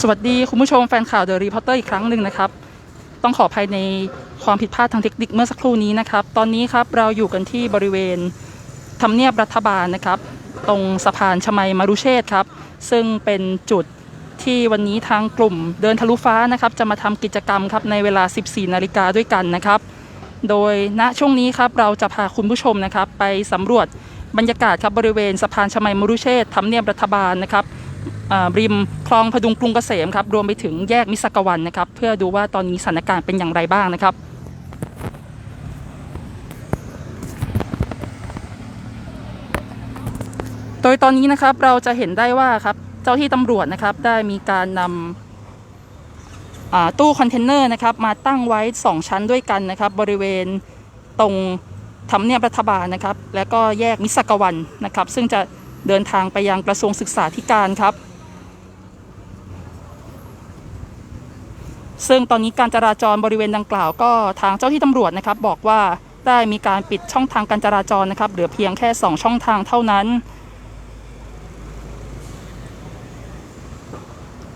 สวัสดีคุณผู้ชมแฟนข่าวเดอะรีพอร์เตอร์อีกครั้งหนึ่งนะครับ ต้องขออภัยในความผิดพลาดทางเทคนิคเมื่อสักครู่นี้นะครับ ตอนนี้ครับเราอยู่กันที่บริเวณทำเนียบรัฐบาลนะครับ ตรงสะพานชมัยมารุเชษครับ ซึ่งเป็นจุดที่วันนี้ทางกลุ่มเดินทะลุฟ้านะครับ จะมาทำกิจกรรมครับในเวลา 14 นาฬิกาด้วยกันนะครับ โดยณช่วงนี้ครับเราจะพาคุณผู้ชมนะครับ ไปสำรวจบรรยากาศครับบริเวณสะพานชมัยมรุเชษทำเนียบรัฐบาลนะครับ ริมคลองพดุงกรุงเกษมครับรวมไปถึงแยกมิสกวันนะครับ เพื่อดูว่าตอนนี้สถานการณ์เป็นอย่างไรบ้างนะครับโดยตอนนี้นะครับเราจะเห็นได้ว่าครับเจ้าที่ตำรวจนะครับได้มีการนำตู้คอนเทนเนอร์นะครับมาตั้งไว้ 2 ชั้นด้วยกันนะครับ บริเวณตรงทำเนียบรัฐบาลนะครับ และก็แยกมิสกวันนะครับ ซึ่งจะเดินทางไปยังกระทรวงศึกษาธิการครับ ซึ่งตอนนี้การจราจรบริเวณดังกล่าวก็ทางเจ้าที่ตำรวจนะครับบอกว่าได้มีการปิดช่องทางการจราจรนะครับเหลือเพียงแค่ 2 ช่องทางเท่านั้น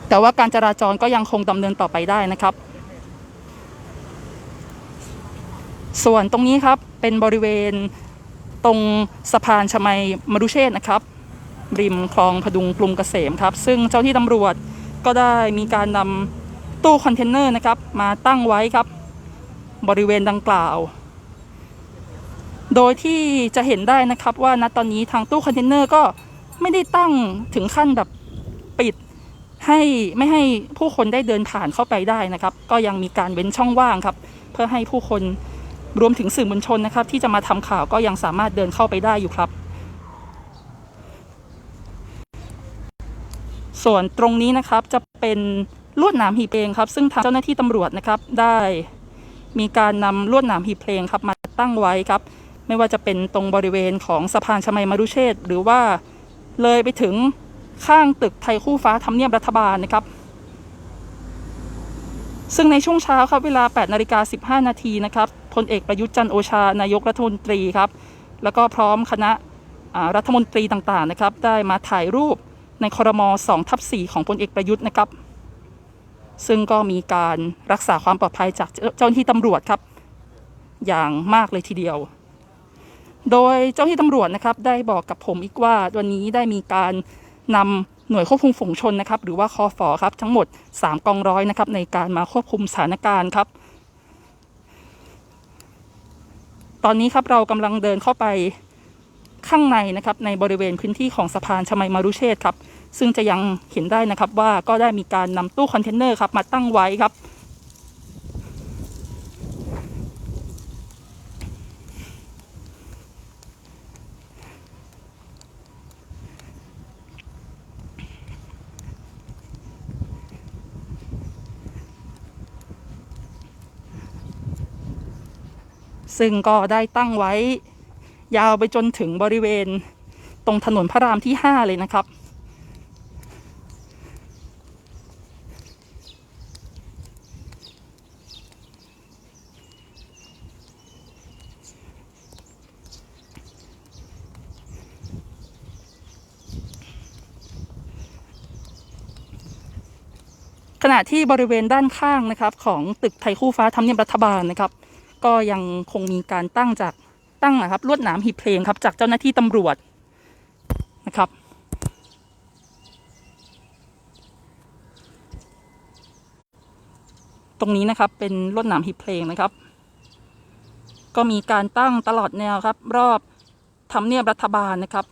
แต่ว่าการจราจรก็ยังคงดำเนินต่อไปได้นะครับ ส่วนตรงนี้ครับเป็นบริเวณตรงสะพานชมัยมรุเชษนะครับ ริมคลองพดุงกรุงเกษมครับ ซึ่งเจ้าที่ตำรวจก็ได้มีการนำ ตู้คอนเทนเนอร์นะครับ มาตั้งไว้ครับ บริเวณดังกล่าว โดยที่จะเห็นได้นะครับว่าณตอนนี้ทางตู้คอนเทนเนอร์ก็ไม่ได้ตั้งถึงขั้นแบบปิดให้ไม่ให้ผู้คนได้เดินผ่านเข้าไปได้นะครับ ก็ยังมีการเว้นช่องว่างครับ เพื่อให้ผู้คนรวมถึงสื่อมวลชนนะครับ ที่จะมาทำข่าวก็ยังสามารถเดินเข้าไปได้อยู่ครับ ส่วนตรงนี้นะครับจะเป็น ลวดหนามหีบเพลงครับ ซึ่งทางเจ้าหน้าที่ตำรวจนะครับได้มีการนำลวดหนามหีบเพลงครับมาตั้งไว้ครับ ไม่ว่าจะเป็นตรงบริเวณของสะพานชมัยมรุเชษหรือว่าเลยไปถึงข้างตึกไทยคู่ฟ้าทำเนียบรัฐบาลนะครับ ซึ่งในช่วงเช้าครับเวลา8นาฬิกา15 นาทีนะครับพลเอกประยุทธ์จันทร์โอชานายกรัฐมนตรีครับ แล้วก็พร้อมคณะรัฐมนตรีต่างๆนะครับ ได้มาถ่ายรูปในครมอ2ทับ4ของพลเอกประยุทธ์นะครับ ซึ่งก็มีการรักษาความปลอดภัยจากเจ้าหน้าที่ตำรวจครับ อย่างมากเลยทีเดียว โดยเจ้าหน้าที่ตำรวจนะครับ ได้บอกกับผมอีกว่าวันนี้ได้มีการนำหน่วยควบคุมฝูงชนนะครับ หรือว่าคอฟอครับทั้งหมด 3 กองร้อยนะครับ ในการมาควบคุมสถานการณ์ครับ ตอนนี้ครับเรากำลังเดินเข้าไปข้างในนะครับในบริเวณพื้นที่ของสะพานชมัยมารุเชษครับ ซึ่งจะยังเห็นได้นะครับว่าก็ได้มีการนำตู้คอนเทนเนอร์ครับมาตั้งไว้ครับ ซึ่งก็ได้ตั้งไว้ยาวไปจนถึงบริเวณตรงถนนพระรามที่ 5 เลยนะครับะที่บริเวณด้านข้างนะครับ ของตึกไทยคู่ฟ้าทำเนียบรัฐบาลนะครับ ก็ยังคงมีการตั้งจากตั้งนะครับลวดหนามหีบเพลงครับ จากเจ้าหน้าที่ตำรวจนะครับตรงนี้นะครับเป็นลวดหนามหีบเพลงนะครับ ก็มีการตั้งตลอดแนวครับ รอบทำเนียบรัฐบาลนะครับ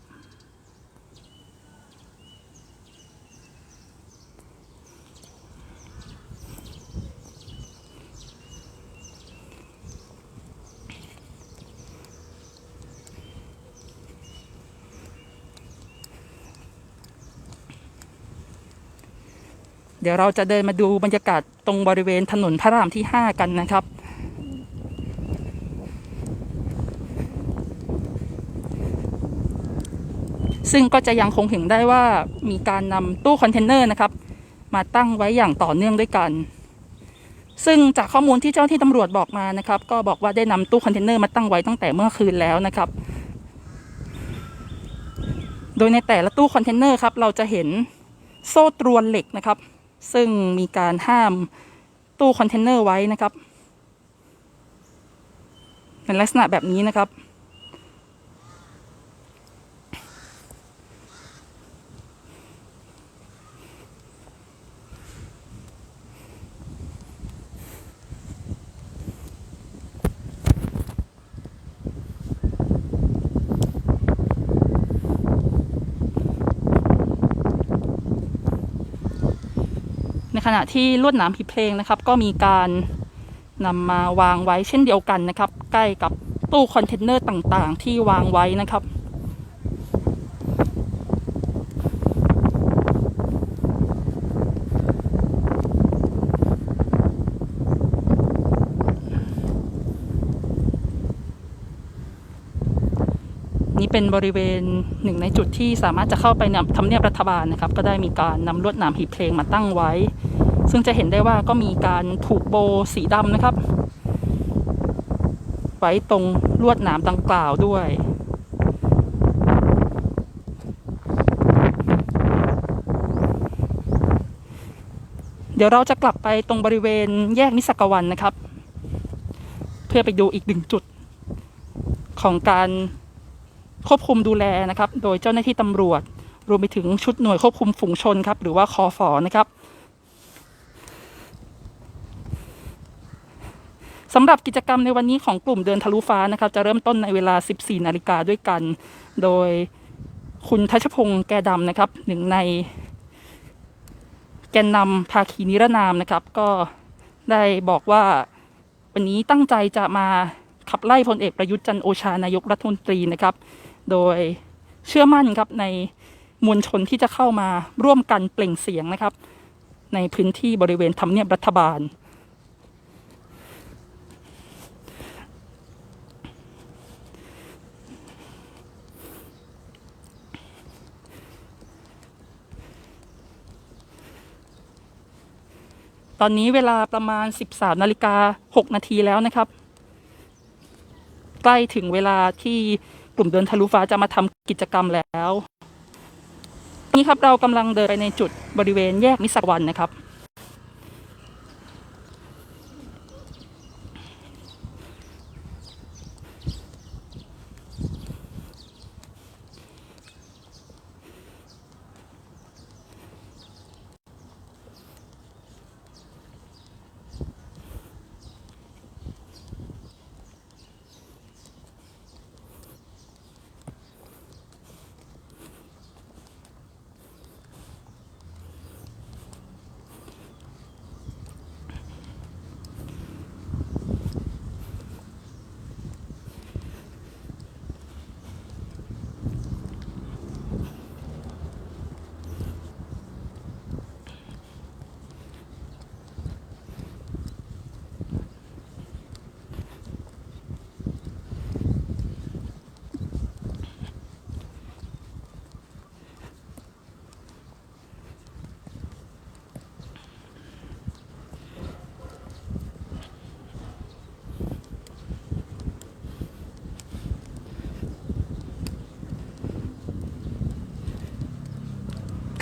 เดี๋ยวเราจะเดินมาดูบรรยากาศตรงบริเวณถนนพระรามที่ 5 กันนะครับ ซึ่งก็จะยังคงเห็นได้ว่ามีการนำตู้คอนเทนเนอร์นะครับ มาตั้งไว้อย่างต่อเนื่องด้วยกัน ซึ่งจากข้อมูลที่เจ้าที่ตำรวจบอกมานะครับ ก็บอกว่าได้นำตู้คอนเทนเนอร์มาตั้งไว้ตั้งแต่เมื่อคืนแล้วนะครับ โดยในแต่ละตู้คอนเทนเนอร์ครับเราจะเห็นโซ่ตรวนเหล็กนะครับ ซึ่งมีการห้ามตู้คอนเทนเนอร์ไว้นะครับ เป็นลักษณะแบบนี้นะครับ ณะที่ลวดหนามผีเพลงนะครับ ก็มีการนำมาวางไว้เช่นเดียวกันนะครับ ใกล้กับตู้คอนเทนเนอร์ต่างๆ ที่วางไว้นะครับนี่เป็นบริเวณหนึ่งในจุดที่สามารถจะเข้าไปทำเนียบรัฐบาลนะครับ ก็ได้มีการนำลวดหนามหีบเพลงมาตั้งไว้ ซึ่งจะเห็นได้ว่าก็มีการผูกโบสีดำนะครับ ไว้ตรงลวดหนามดังกล่าวด้วยเดี๋ยวเราจะกลับไปตรงบริเวณแยกนิสกวันนะครับ เพื่อไปดูอีกหนึ่งจุด ของการควบคุมดูแลนะครับ โดยเจ้าหน้าที่ตำรวจ รวมไปถึงชุดหน่วยควบคุมฝูงชนครับ หรือว่าคอฟอนะครับำหรับกิจกรรมในวันนี้ของกลุ่มเดินทะลุฟ้านะครับจะเริ่มต้นในเวลา 14 นาฬิกาด้วยกัน โดยคุณทัชพงษ์แกดำนะครับหนึ่งใน แกนนำภาคีนิรนามนะครับ ก็ได้บอกว่าวันนี้ตั้งใจจะมาขับไล่พลเอกประยุทธ์จันโอชานายกรัฐมนตรีนะครับ โดยเชื่อมั่นครับในมวลชนที่จะเข้ามาร่วมกันเปล่งเสียงนะครับ ในพื้นที่บริเวณทำเนียบรัฐบาล ตอนนี้เวลาประมาณ 13นาฬิกา6นาทีแล้วนะครับ ใกล้ถึงเวลาที่กลุ่มเดินทะลุฟ้าจะมาทำกิจกรรมแล้วนี่ครับเรากำลังเดินไปในจุดบริเวณแยกมิสสวันนะครับ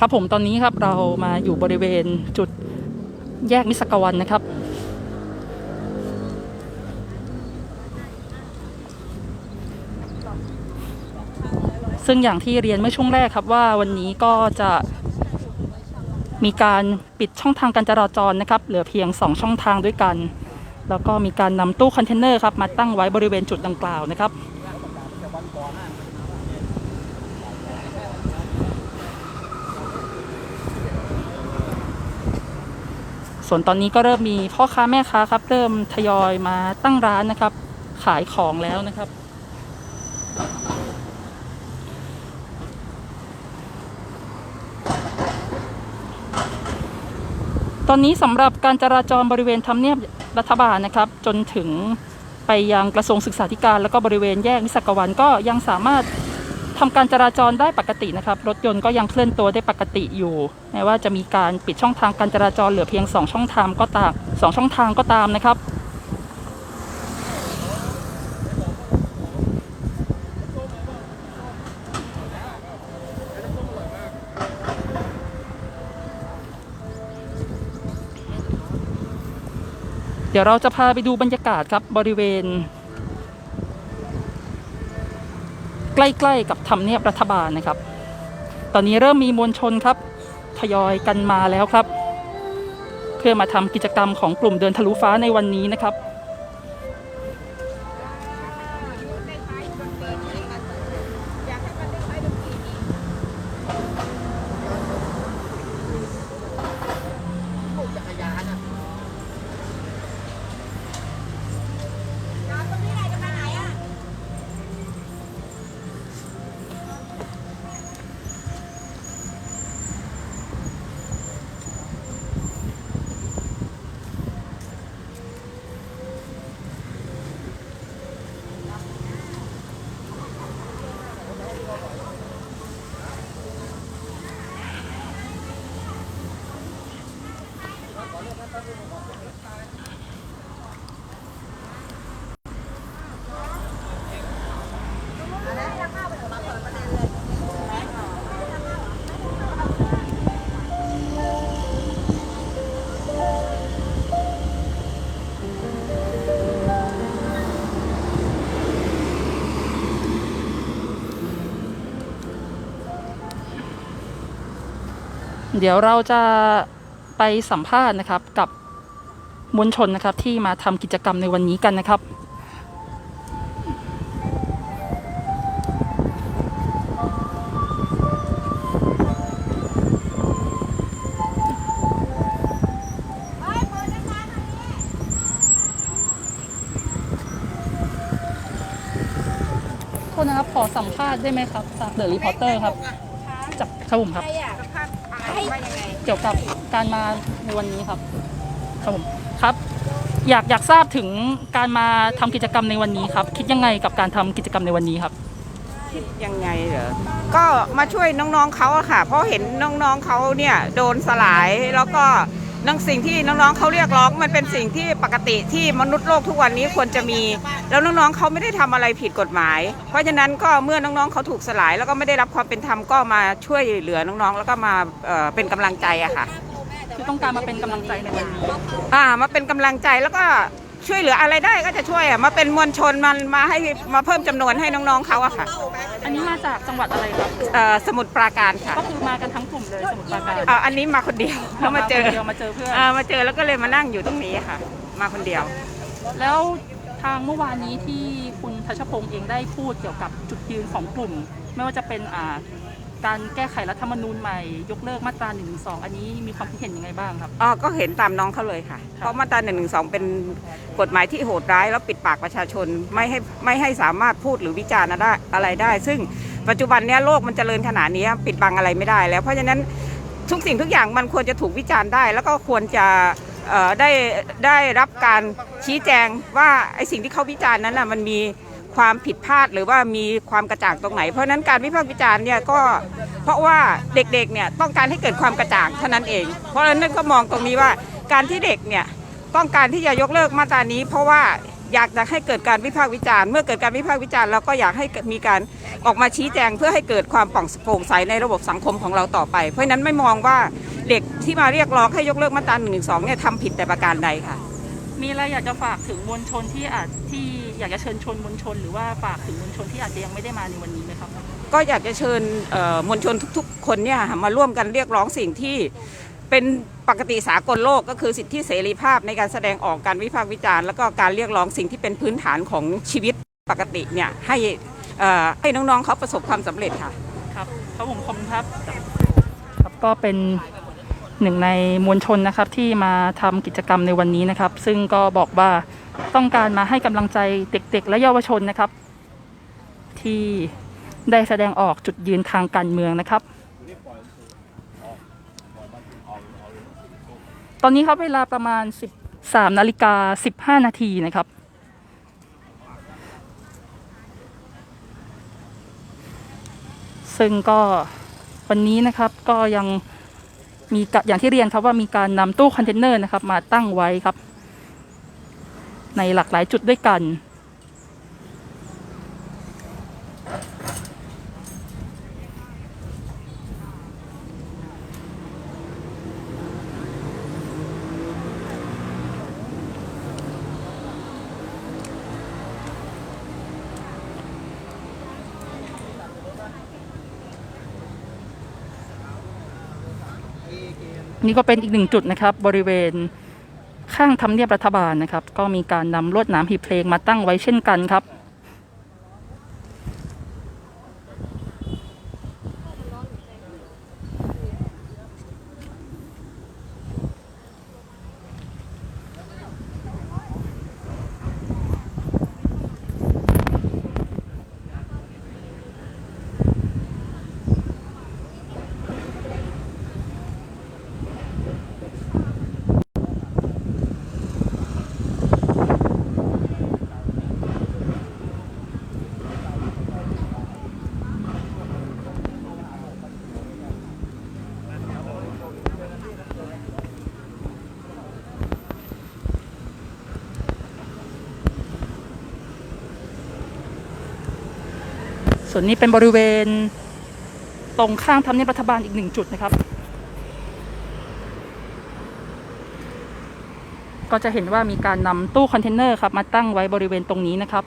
ครับผมตอนนี้ครับเรามาอยู่บริเวณจุดแยกมิสกวันนะครับ ซึ่งอย่างที่เรียนเมื่อช่วงแรกครับว่าวันนี้ก็จะมีการปิดช่องทางการจราจรนะครับ เหลือเพียง 2 ช่องทางด้วยกัน แล้วก็มีการนำตู้คอนเทนเนอร์ครับมาตั้งไว้บริเวณจุดดังกล่าวนะครับ ส่วนตอนนี้ก็เริ่มมีพ่อค้าแม่ค้าครับ เริ่มทยอยมาตั้งร้านนะครับ ขายของแล้วนะครับ ตอนนี้สำหรับการจราจรบริเวณทำเนียบรัฐบาลนะครับ จนถึงไปยังกระทรวงศึกษาธิการ แล้วก็บริเวณแยกนิสกวันก็ยังสามารถ ทำการจราจรได้ปกตินะครับ รถยนต์ก็ยังเคลื่อนตัวได้ปกติอยู่แม้ว่าจะมีการปิดช่องทางการจราจรเหลือเพียง 2 ช่องทางก็ตาม2ช่องทางก็ตามนะครับเดี๋ยวเราจะพาไปดูบรรยากาศครับบริเวณ ใกล้ๆกับทำเนียบรัฐบาลนะครับ ตอนนี้เริ่มมีมวลชนครับทยอยกันมาแล้วครับ เพื่อมาทำกิจกรรมของกลุ่มเดินทะลุฟ้าในวันนี้นะครับ เดี๋ยวเราจะไปสัมภาษณ์นะครับกับมวลชนนะครับที่มาทำกิจกรรมในวันนี้กันนะครับโทษนะครับขอสัมภาษณ์ได้ไหมครับจากเดอะรีพอร์เตอร์ครับจากครับผมครับ เกี่ยวกับการมาในวันนี้ครับครับผมครับ อยากอยากทราบถึงการมาทำกิจกรรมในวันนี้ครับ คิดยังไงกับการทำกิจกรรมในวันนี้ครับ คิดยังไงเหรอ ก็มาช่วยน้องๆเขาอะค่ะ เพราะเห็นน้องๆเขาเนี่ยโดนสลายแล้วก็ นังสิ่งที่น้องๆเขาเรียกร้องมันเป็นสิ่งที่ปกติที่มนุษย์โลกทุกวันนี้ควรจะมี แล้วน้องๆเขาไม่ได้ทำอะไรผิดกฎหมาย เพราะฉะนั้นก็เมื่อน้องๆเขาถูกสลาย แล้วก็ไม่ได้รับความเป็นธรรมก็มาช่วยเหลือน้องๆ แล้วก็มาเอ่อเป็นกำลังใจอะค่ะคือต้องการมาเป็นกำลังใจในวันนี้อ่ามาเป็นกำลังใจแล้วก็ ช่วยเหลืออะไรได้ก็จะช่วยอะมาเป็นมวลชนมันมาให้มาเพิ่มจำนวนให้น้องๆเขาอะค่ะอันนี้มาจากจังหวัดอะไรครับเอ่อสมุทรปราการค่ะก็คือมากันทั้งกลุ่มเลยสมุทรปราการอ่าอันนี้มาคนเดียวแล้วมาเจอคนเดียวมาเจอเพื่อนอ่ามาเจอแล้วก็เลยมานั่งอยู่ตรงนี้ค่ะ มาคนเดียว แล้วทางเมื่อวานนี้ที่คุณทัชพงศ์เองได้พูดเกี่ยวกับจุดยืนของกลุ่ม ไม่ว่าจะเป็นอ่า การแก้ไขรัฐธรรมนูญใหม่ ยกเลิกมาตรา1นึอันนี้มีความคิดเห็นยังไงบ้างครับ อ๋อก็เห็นตามน้องเขาเลยค่ะ เพราะมาตรา1นึเป็นกฎหมายที่โหดร้าย แล้วปิดปากประชาชนไม่ให้ไม่ให้สามารถพูดหรือวิจารณ์ได้อะไรได้ ซึ่งปัจจุบันเนี้ยโลกมันเจริญขนาดนี้ปิดบังอะไรไม่ได้แล้ว เพราะฉะนั้นทุกสิ่งทุกอย่างมันควรจะถูกวิจารณ์ได้ แล้วก็ควรจะเอ่อได้ได้รับการชี้แจงว่าไอ้สิ่งที่เขาวิจารณ์นั้นน่ะมันมี ความผิดพลาดหรือว่ามีความกระจ่างตรงไหน เพราะนั้นการวิพากษ์วิจารณ์เนี่ยก็เพราะว่าเด็กๆเนี่ยต้องการให้เกิดความกระจ่างเท่านั้นเอง เพราะฉะนั้นก็มองตรงนี้ว่าการที่เด็กเนี่ยต้องการที่จะยกเลิกมาตรานี้ เพราะว่าอยากจะให้เกิดการวิพากษ์วิจารณ์เมื่อเกิดการวิพากษ์วิจารณ์เราก็อยากให้มีการออกมาชี้แจงเพื่อให้เกิดความป่องโปร่งใสในระบบสังคมของเราต่อไป เพราะฉะนั้นไม่มองว่าเด็กที่มาเรียกร้องให้ยกเลิกมาตรา1นึเนี่ยทำผิดแต่ประการใดค่ะ มีอะไรอยากจะฝากถึงมวลชนที่อาจที่ อยากจะเชิญชวนมวลชน หรือว่าฝากถึงมวลชนที่อาจจะยังไม่ได้มาในวันนี้ไหมครับ ก็อยากจะเชิญเอ่อมวลชนทุกๆ คนเนี่ยค่ะมาร่วมกันเรียกร้องสิ่งที่เป็นปกติสากลโลกก็คือสิทธิเสรีภาพในการแสดงออกการวิพากษ์วิจารณ์แล้วก็การเรียกร้องสิ่งที่เป็นพื้นฐานของชีวิตปกติเนี่ยให้เอ่อให้น้องๆเขาประสบความสำเร็จค่ะครับครับผมขอบคุณครับครับก็เป็นหนึ่งในมวลชนนะครับที่มาทำกิจกรรมในวันนี้นะครับ ซึ่งก็บอกว่า ต้องการมาให้กำลังใจเด็กๆ และเยาวชนนะครับ ที่ได้แสดงออกจุดยืนทางการเมืองนะครับ ตอนนี้ครับเวลาประมาณ 13นาฬิกา15 นาทีนะครับ ซึ่งก็วันนี้นะครับก็ยังมีอย่างที่เรียนครับว่ามีการนำตู้คอนเทนเนอร์นะครับมาตั้งไว้ครับ ในหลากหลายจุดด้วยกัน นี่ก็เป็นอีกหนึ่งจุดนะครับบริเวณ ข้างทำเนียบรัฐบาลนะครับ ก็มีการนำลวดหนามหีบเพลงมาตั้งไว้เช่นกันครับ ส่วนนี้เป็นบริเวณตรงข้างทำเนียบรัฐบาลอีกหนึ่งจุดนะครับ ก็จะเห็นว่ามีการนำตู้คอนเทนเนอร์ครับมาตั้งไว้บริเวณตรงนี้นะครับ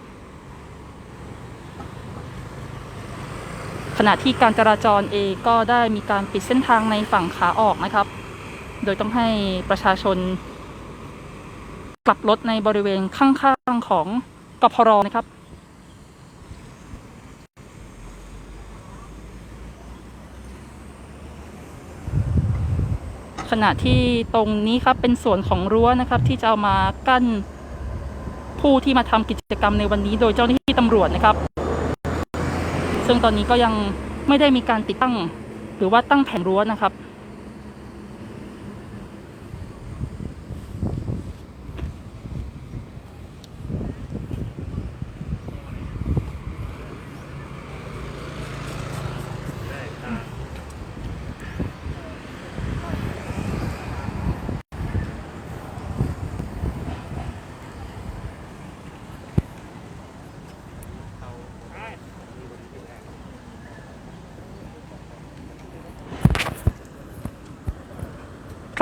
ขณะที่การจราจรเองก็ได้มีการปิดเส้นทางในฝั่งขาออกนะครับ โดยต้องให้ประชาชนกลับรถในบริเวณข้างๆของกพรนะครับ ขณะที่ตรงนี้ครับเป็นส่วนของรั้วนะครับ ที่จะเอามากั้นผู้ที่มาทำกิจกรรมในวันนี้ โดยเจ้าหน้าที่ตำรวจนะครับ ซึ่งตอนนี้ก็ยังไม่ได้มีการติดตั้ง หรือว่าตั้งแผงรั้วนะครับ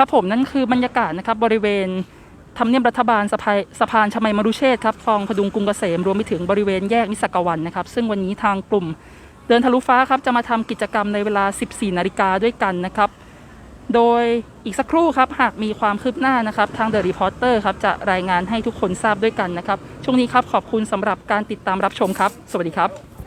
ครับผมนั่นคือบรรยากาศนะครับบริเวณทำเนียบรัฐบาลสะพายสะพานชมัยมรุเชษฐ์ครับคลองพดุงกรุงเกษมรวมไปถึงบริเวณแยกนิสกวันนะครับ ซึ่งวันนี้ทางกลุ่มเดินทะลุฟ้าครับจะมาทำกิจกรรมในเวลา 14 นาฬิกาด้วยกันนะครับ โดยอีกสักครู่ครับหากมีความคืบหน้านะครับทางเดอะรีพอร์เตอร์ครับจะรายงานให้ทุกคนทราบด้วยกันนะครับ ช่วงนี้ครับขอบคุณสำหรับการติดตามรับชมครับ สวัสดีครับ